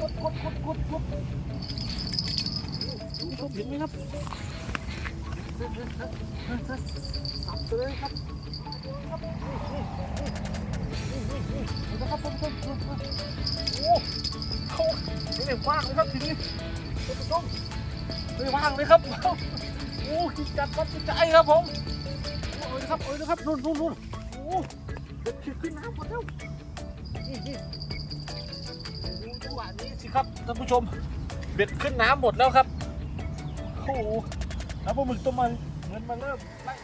ชมเห็นไหมครับสับเลยครับครับนะครับผมผมโอ้เขาไม่ได้ว่างเลยครับทีนี้ท่านผู้ชมไม่ว่างเลยครับโอ้กินจัดครับกินใจครับผมโอ้ยครับโอ้ยนะครับนู่นนู่นนู่นโอ้เด็กขึ้นน้ำหมดแล้วนี่นี่ ครับท่านผู้ชมเบ็ดขึ้นน้ำหมดแล้วครับโอ้โหแล้วปลาหมึกตัวมันเหมือนมันเริ่มไล่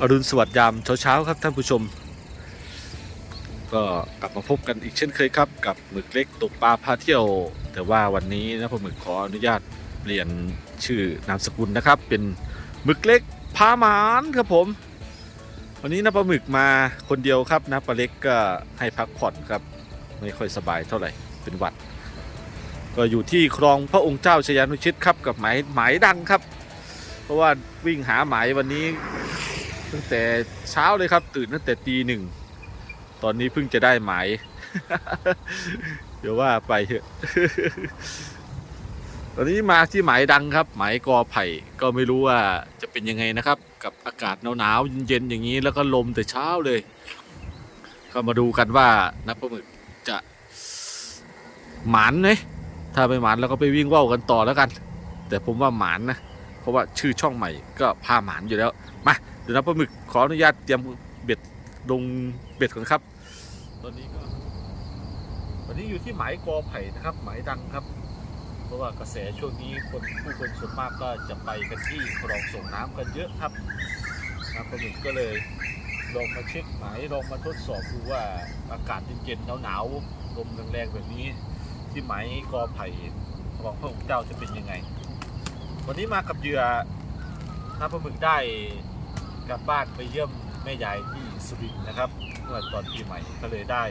อรุณสวัสดิ์ยามเช้าๆครับท่านผู้ชม ก็กลับมาพบกันอีกเช่นเคยครับกับหมึกเล็กตกปลาพาเที่ยว แต่ว่าวันนี้นะผมหมึกขออนุญาตเปลี่ยนชื่อนามสกุลนะครับ เป็นหมึกเล็กพาหมานครับผม วันนี้นะปลาหมึกมาคนเดียวครับนะปลาเล็กก็ให้พักผ่อนครับ ไม่ค่อยสบายเท่าไหร่เป็นหวัด ก็อยู่ที่คลองพระองค์เจ้าชยานุชิตครับกับหมายหมายดังครับ เพราะว่าวิ่งหาหมายวันนี้ตั้งแต่เช้าเลยครับ ตื่นตั้งแต่ตีหนึ่งตอนนี้เพิ่งจะได้หมาย เดี๋ยวว่าไปเถอะ ตอนนี้มาที่หมายดังครับ หมายกอไผ่ก็ไม่รู้ว่าจะเป็นยังไงนะครับ กับอากาศหนาวๆเย็นๆอย่างนี้แล้วก็ลมแต่เช้าเลย ก็มาดูกันว่านักปลาหมึกจะหมานไหมถ้าไม่หมานเราก็ไปวิ่งว่าวกันต่อแล้วกัน แต่ผมว่าหมานนะเพราะว่าชื่อช่องใหม่ก็พาหมานอยู่แล้วมาเดี๋ยวนะปลาหมึกขออนุญาตเตรียมเบ็ดลงเบ็ดก่อนครับ ตอนนี้ก็วันนี้อยู่ที่หมายกอไผ่นะครับ หมายดังครับ เพราะว่ากระแสช่วงนี้คนผู้คนส่วนมากก็จะไปกันที่คลองส่งน้ำกันเยอะครับนะปลาหมึกก็เลยลองมาเช็คหมายลองมาทดสอบดูว่าอากาศเย็นๆหนาวๆลมแรงๆแบบนี้ ที่หมายกอไผ่ของพระองค์เจ้าจะเป็นยังไง วันนี้มากับเหยื่อน้าปลาหมึกได้กลับบ้านไปเยี่ยมแม่ยายที่สุรินทร์นะครับเมื่อตอนปีใหม่ก็เลยได้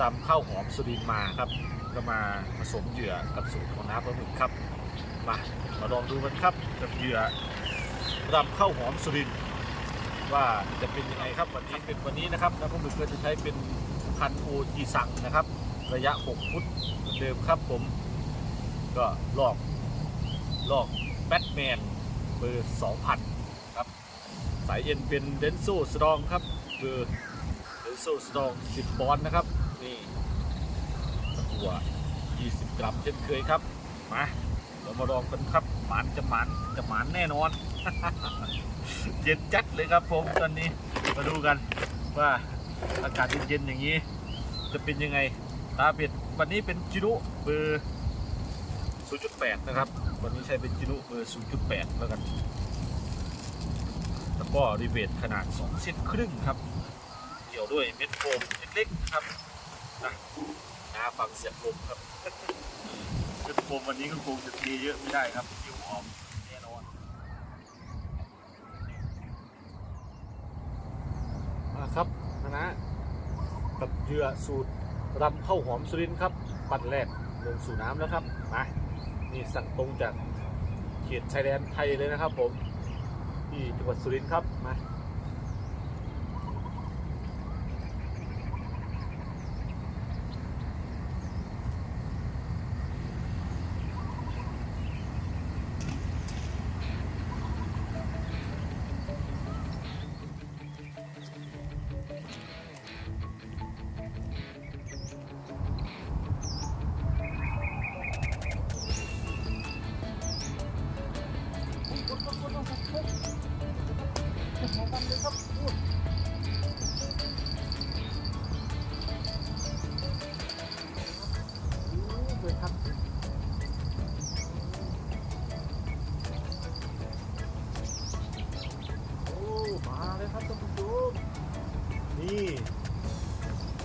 รำข้าวหอมสุรินทร์มาครับ ก็มาผสมเหยื่อกับสูตรของน้าปลาหมึกครับ มามาลองดูกันครับกับเหยื่อรำข้าวหอมสุรินว่าจะเป็นยังไงครับวันนี้เป็นวันนี้นะครับน้าปลาหมึกก็จะใช้เป็นพันโอจีซังนะครับ ระยะ 6 ฟุตเหมือนเดิมครับผม ก็ลอกลอกแบทแมนเบอร์ 2,000 ครับสายเอ็นเป็นเดนโซสตรองครับเบอร์เดนโซสตรอง 10 ปอนด์นะครับนี่ กัว20 กรัมเช่นเคยครับ มาเรามาลองกันครับหมานจะหมานจะหมานแน่นอนเย็นจัดเลยครับผมตอนนี้มาดูกันว่าอากาศเย็นๆอย่างนี้ จะเป็นยังไงตาเบ็ดวันนี้เป็นจิรุเบอร์ 0.8 นะครับ วันนี้ใช้เป็นจินุเบอร์ 0.8 แล้วกันแล้วก็รีเวทขนาด 2 เซนครึ่งครับ เกี่ยวด้วยเม็ดโฟมเล็กๆครับนะ นาฟังเสียงลมครับเม็ดโฟมวันนี้ก็คงจะเทเยอะไม่ได้ครับเดี๋ยวออมแน่นอนมาครับนะนะกับเหยื่อสูตรรำข้าวหอมสุรินทร์ครับ ปัดแรกลงสู่น้ำแล้วครับมานี่สั่งตรงจากเขตชายแดนไทยเลยนะครับผมที่จังหวัดสุรินทร์ครับมา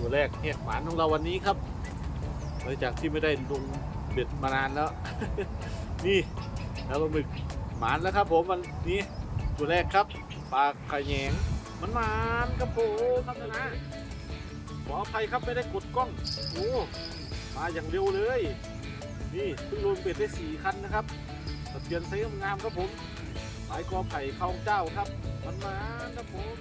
ตัวแรกเห็ดหวานของเราวันนี้ครับหลังจากที่ไม่ได้ลงเบ็ดมานานแล้ว นี่แล้วปลาหมึกหมานแล้วครับ ผมวันนี้ตัวแรกครับปลาขยงมันหมานครับผมครับนะขออภัยครับไม่ได้กดกล้องโอ้มาอย่างเร็วเลย นี่เพิ่งลงเบ็ดได้สี่คันนะครับตะเพียนไซส์งามครับผมมหมายกอไผ่เข้าเจ้าครับมันหมานะผม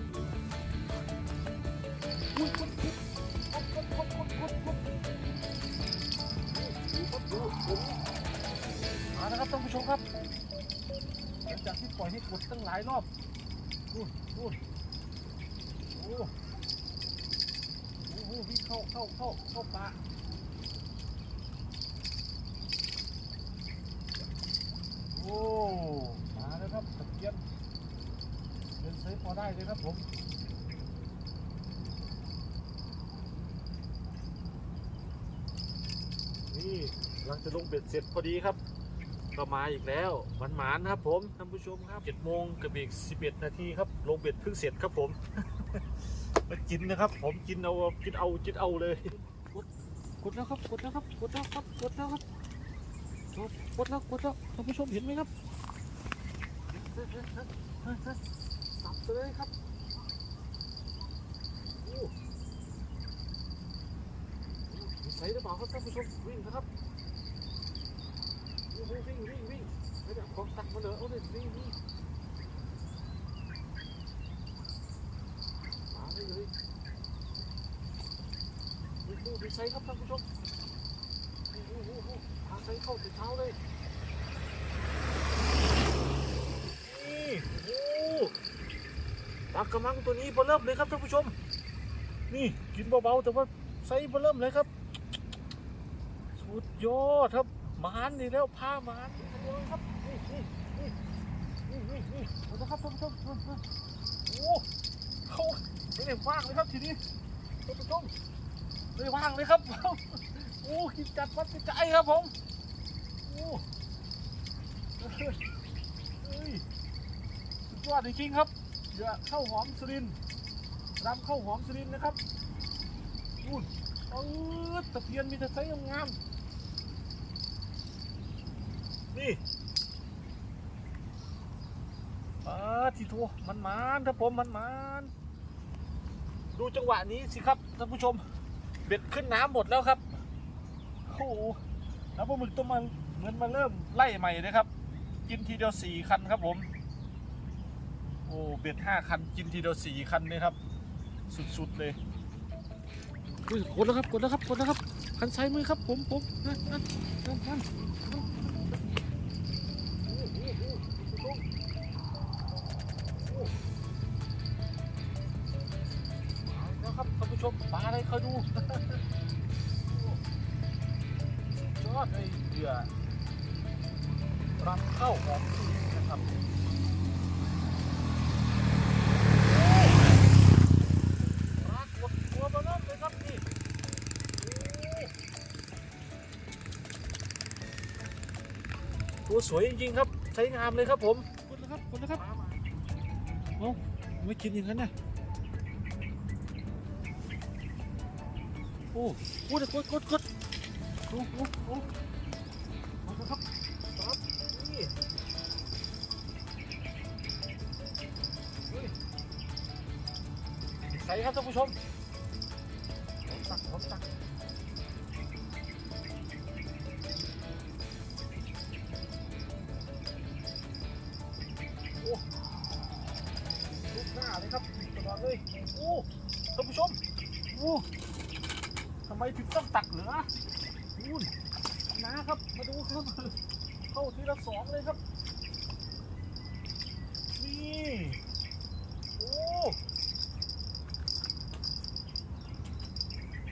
กที่ปล่อยให้กดตั้งหลายรอบดูดูโอ้โอ้โหวิ่งเข้าเข้าเข้าเข้าป่าโอ้มาแล้วครับตะเกียบเดินเซฟพอได้เลยครับผมนี่กำลังจะลงเบ็ดเสร็จพอดีครับ ก็มาอีกแล้วมันหมานๆครับผมท่านผู้ชมครับ7โมงกับอีก11นาทีครับลงเบ็ดเพิ่งเสร็จครับผมมากินนะครับ ผมกินเอากินเอากินเอาเลยกดแล้วครับกดแล้วครับกดแล้วครับกดแล้วครับกดแล้วกดแล้วท่านผู้ชมเห็นไหมครับสับเลยครับโอ้มีใส่หรือเปล่าครับท่านผู้ชมวิ่งนะครับ โอ้โหวิ่งวิ่งวิ่งไม่ได้ของตักมาเลยเอาเลยวิ่งวิ่งมาเลยเลยวิ่งดูดีไซน์ครับท่านผู้ชมโอ้โหโอ้โหพาใส่เข้าถึงเท้าเลยนี่โอ้ปลากระมังตัวนี้เบอเริ่มเลยครับท่านผู้ชม นี่กินเบาๆแต่ว่าไซส์เบอเริ่มเลยครับ สุดยอดครับ มานนี่แล้วผ้ามานเดี๋ยวครับนี่นี่นี่นี่นี่นี่เอาละครับท่านผู้ชมโอ้โหเขาไม่ได้ว่างเลยครับทีนี้ท่านผู้ชมไม่ได้ว่างเลยครับโอ้กินจัดวัดกระจครับผมโอ้เฮ้ยเฮ้ยสุดยอดจริงๆครับเหยื่อข้าวหอมสุรินรำข้าวหอมสุรินนะครับนู่นเออตะเพียนมีแต่ไซส์งามๆ นี่อ่าทีโทมันมานครับผมมันมานดูจังหวะนี้สิครับท่านผู้ชม เบ็ดขึ้นน้ำหมดแล้วครับโอ้โหแล้วปลาหมึกต้องมาเหมือนมาเริ่มไล่ใหม่นะครับ กินทีเดียวสี่คันครับผม โอ้เบ็ดห้าคันกินทีเดียวสี่คันเลยครับ สุดๆเลยอุ้ยกดแล้วครับกดแล้วครับกดแล้วครับคันซ้ายมือครับผมผมนั่นนั่นนั่นนั่น ชมปลาอะไรคอยดูสุดยอดเลยเหยื่อรับเข้าของสุรินทร์นะครับปรากฏตัวมาแล้วเลยครับนี่ตัวสวยจริงๆครับ ใช้งามเลยครับผมคุณนะครับคุณนะครับเอ้าไม่กินอย่างนั้นนะ โอ้โหกดกดกดโอ้โหโอ้มาครับครับนี่ใส่ครับท่านผู้ชมหอมตักหอมตักโอ้ลุกหน้าเลยครับตลอดเลยโอ้ท่านผู้ชมโอ้ ไมถึงต้องตักเหลือนู่นนะครับ มาดูครับ เข้าทีละสองเลยครับ นี่โอ้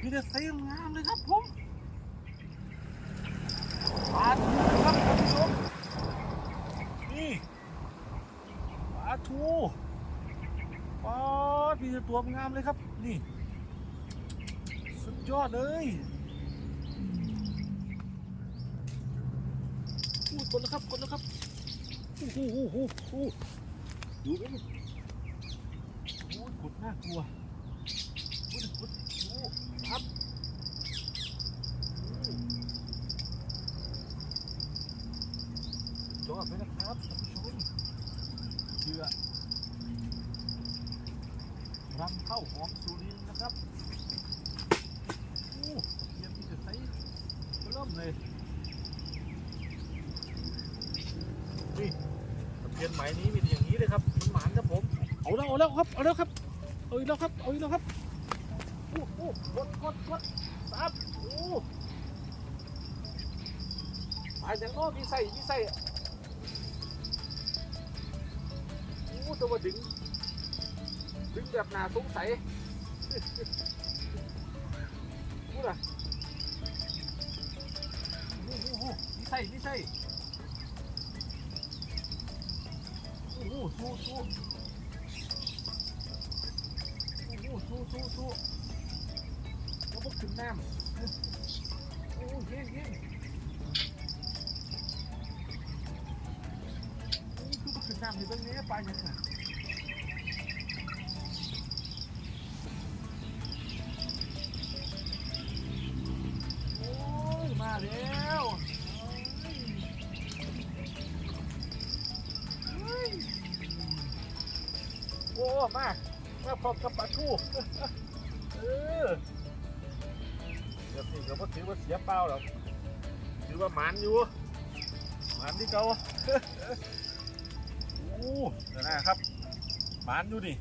มีแต่ไซส์งามเลยครับผมปลาทูครับท่านผู้ชมนี่ปลาทูปลามีแต่ตัวงามเลยครับ นี่ ยอดเลยอู้กดแล้วครับกดแล้วครับโอ้หโอ้หโอ้ดูไหมโอ้ยกดน่ากลัวกดกดโอ้ครับอืมสุดยอดเลยนะครับท่านผู้ชมเชื่อรำเข้าหอมสุรินนะครับ โอ้เทียมที่จะใช้เริ่มเลยนี่ปลาทู เปลี่ยนหมายนี้มีแต่อย่างนี้เลยครับมันหมานครับผมเอา แล้วครับ เอาแล้วครับ เอาอีกแล้วครับ เอาอีกแล้วครับโอ้โหกดกดกดซับโอ้หายอย่างโน้มีใส่มีใส่โอ้ตัวดึง ดึงแบบน่าสงสัยพูดอะโอ้โหโอ้โหมีใส่มีใส่โอ้โหสู้สู้ สู้สู้แล้วก็ขึ้นน้ำโอ้โหเย็นเย็นโอ้คือมาขึ้นน้ำในตรงนี้ไปลาอย่างน่ะโอ้ยมาแล้วเฮ้ยโอ้มา มาพร้อมกับปลาทูเออเดี๋ยวนี่ก็บ่ถือว่าเสียเปล่าหรอกถือว่าหมันอยู่หมันที่เก่าโอ้เดี๋ยวนะครับหมันอยู่นี่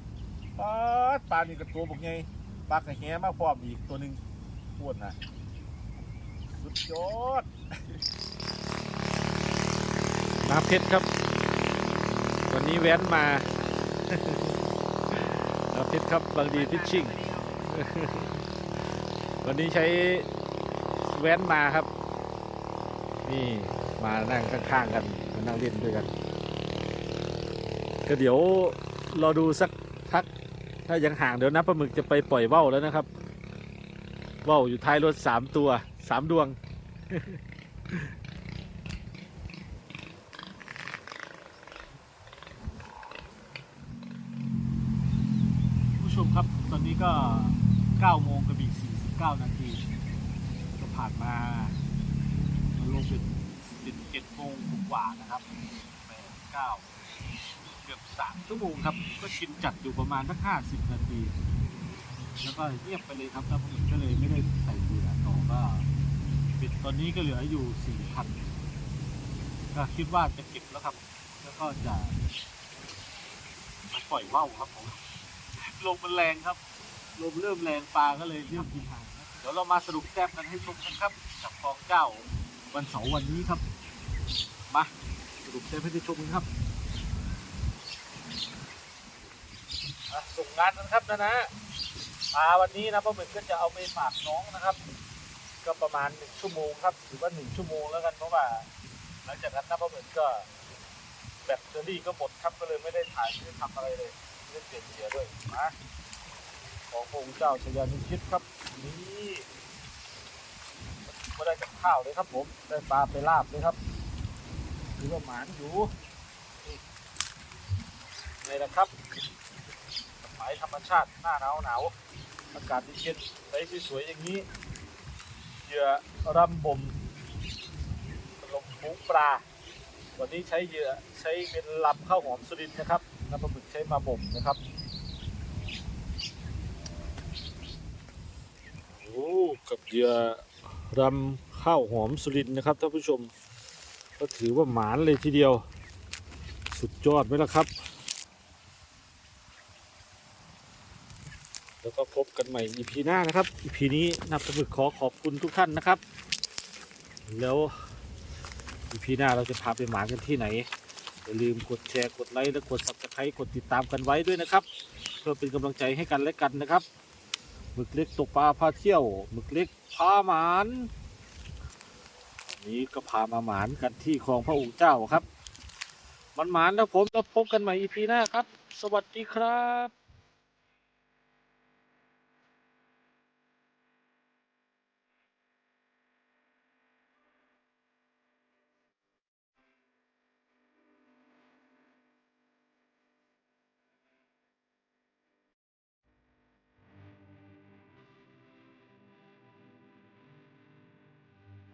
ปลาดปลานี่กับตัวบกไงปลากระแหมาพร้อมอีกตัวหนึ่งปวดนะสุดยอดน้ำเพชรครับ วันนี้แว้นมา น้ำเพชครับบางดีฟิชชิ่ง วันนี้ใช้แว้นมาครับ นี่มานั่งข้างๆกันมานั่งเล่นด้วยกัน ก็เดี๋ยวรอดูสักพัก ถ้ายังห่างเดี๋ยวนะปลาหมึกจะไปปล่อยว่าวแล้วนะครับว่าวอยู่ท้ายรถสามตัวสามดวง มครับ ตอนนี้ก็9โมงกับอีก49 นาที ก็ผ่านมามันลงเป็น17โมงกว่านะครับ8 9 เกือบ 3 ชั่วโมงครับ ก็ชินจัดอยู่ประมาณสัก50 นาที แล้วก็เงียบไปเลยครับแล้วผมก็เลยไม่ได้ใส่เรือต่อก็ปิดตอนนี้ก็เหลืออยู่ 4,000 ก็คิดว่าจะเก็บแล้วครับ แล้วก็จะมาปล่อยว่าวครับผม ลมมันแรงครับ ลมเริ่มแรงปลาก็เลยเริ่มกินหางเดี๋ยวเรามาสรุปแต้มกันให้ชมกันครับกับคลองเจ้าวันเสาร์วันนี้ครับ มาสรุปแต้มให้ได้ชมกันครับส่งงานกันครับนะนะปลาวันนี้นะปลาหมึกก็จะเอาไปฝากน้องนะครับ ก็ประมาณหนึ่งชั่วโมงครับหรือว่าหนึ่งชั่วโมงแล้วกันเพราะว่า หลังจากนั้นนะปลาหมึกก็แบตเตอรี่ก็หมดครับก็เลยไม่ได้ถ่ายไม่ได้ทำอะไรเลย เล่นเปลี่ยนเกียร์ด้วยมาของพระองค์เจ้าชยานุชิตครับนี่มาได้กับข้าวเลยครับผมได้ปลาไปลาบเลยครับหรือว่าหมานอยู่นี่นี่แหละครับหมายธรรมชาติหน้าหนาวหนาวอากาศดีเย็นๆใสสวยๆอย่างนี้เหยื่อรำบ่มลมฟูงปลาวันนี้ใช้เหยื่อใช้เป็นลำข้าวหอมสุรินนะครับ น้ำปลาหมึกใช้มาบ่มนะครับโอ้กับเหยื่อรำข้าวหอมสุรินนะครับท่านผู้ชม ก็ถือว่าหมานเลยทีเดียว สุดยอดไหมล่ะครับ แล้วก็พบกันใหม่ EP หน้านะครับ EP นี้นับประมึกขอขอบคุณทุกท่านนะครับ แล้ว EP หน้าเราจะพาไปหมากันที่ไหน อย่าลืมกดแชร์กดไลค์และกด subscribe กดติดตามกันไว้ด้วยนะครับ เพื่อเป็นกำลังใจให้กันและกันนะครับหมึกเล็กตกปลาพาเที่ยวหมึกเล็กพาหมานวันนี้ก็พามาหมานกันที่คลองพระองค์เจ้าครับ มันหมานแล้วผมแล้วพบกันใหม่อีพีหน้าครับ สวัสดีครับ